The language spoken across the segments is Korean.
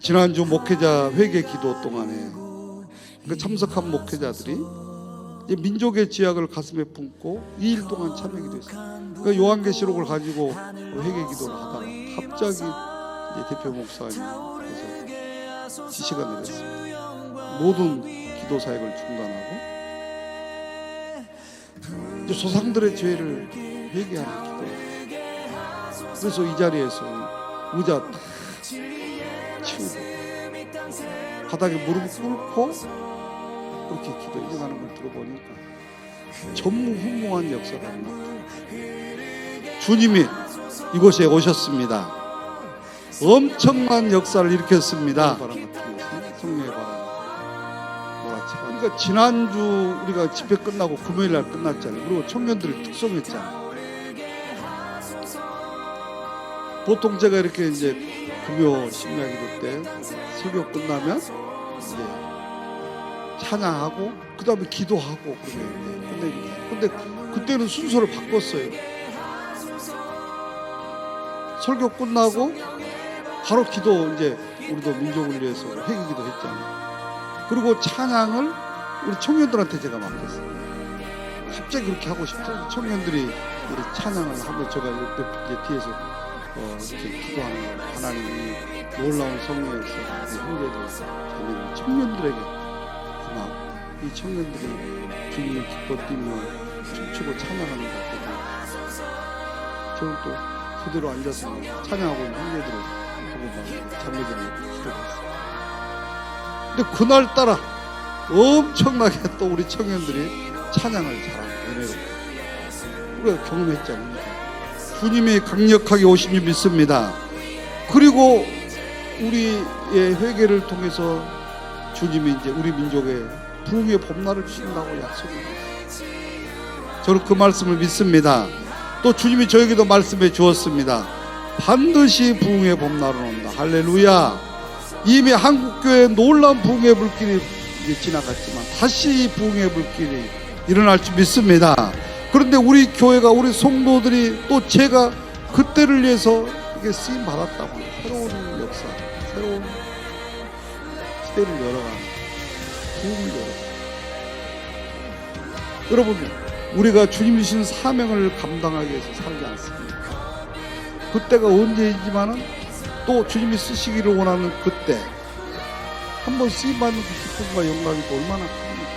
지난주 목회자 회개 기도 동안에 그 참석한 목회자들이 민족의 지약을 가슴에 품고 2일 동안 참여 기도 했어요. 그 요한계시록을 가지고 회개 기도를 하다가 갑자기 대표 목사님께서 지시가 내렸습니다. 모든 기도 사역을 중단하고 이제 조상들의 죄를 회개하는 기도. 그래서 이 자리에서 의자 딱 치우고 바닥에 무릎 꿇고 그렇게 기도 인정하는 걸 들어보니까 전무후무한 역사가 일어났다. 주님이 이곳에 오셨습니다. 엄청난 역사를 일으켰습니다. 성령의 바람. 그러니까 지난주 우리가 집회 끝나고 금요일 날 끝났잖아요. 그리고 청년들을 특송했잖아요. 보통 제가 이렇게 이제 금요 심야기도 때 설교 끝나면 이제 찬양하고 그 다음에 기도하고 그러게 끝내는데 근데 그때는 순서를 바꿨어요. 설교 끝나고 바로 기도 이제 우리도 민족을 위해서 회개기도 했잖아요. 그리고 찬양을 우리 청년들한테 제가 맡겼어요. 갑자기 그렇게 하고 싶죠. 청년들이 이 찬양을 하고 제가 옆에 뒤에서 어, 이렇게 기도하는 걸 하나님이 놀라운 성령에서 형제들 자매들 청년들에게 고마워. 이 청년들이 주님을 기뻐 뛰며 춤추고 찬양하는 것 같거든요. 저는 또 그대로 앉아서 찬양하고 있는 형제들을 보고 막 자매들이 기도했어요. 근데 그날따라 엄청나게 또 우리 청년들이 찬양을 잘하는 은혜로 우리가 경험했지 않습니까? 주님이 강력하게 오신 줄 믿습니다. 그리고 우리의 회개를 통해서 주님이 이제 우리 민족에 부흥의 봄날을 주신다고 약속했어요. 저는 그 말씀을 믿습니다. 또 주님이 저에게도 말씀해 주었습니다. 반드시 부흥의 봄날은 온다. 할렐루야. 이미 한국 교회 놀라운 부흥의 불길이 지나갔지만 다시 이 부흥의 불길이 일어날 줄 믿습니다. 그런데 우리 교회가 우리 성도들이 또 제가 그때를 위해서 이게 쓰임 받았다고 새로운 역사, 새로운 시대를 열어가는 부흥을 열어. 여러분 우리가 주님 주신 사명을 감당하기 위해서 살지 않습니다. 그때가 언제이지만은 또 주님이 쓰시기를 원하는 그때 한번 쓰임 받는 그 기쁨과 영광이 또 얼마나 큽니까?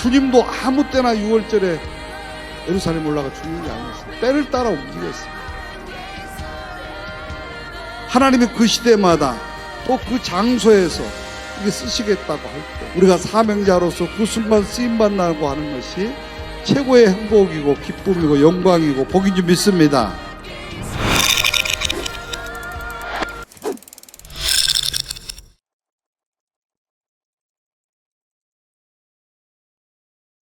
주님도 아무 때나 6월절에 예루살렘 올라가 게 아니었어요. 때를 따라 움직였어요. 하나님이 그 시대마다 또 그 장소에서 이게 쓰시겠다고 할 때 우리가 사명자로서 그 순간 쓰임 받나고 하는 것이 최고의 행복이고 기쁨이고 영광이고 복인 줄 믿습니다.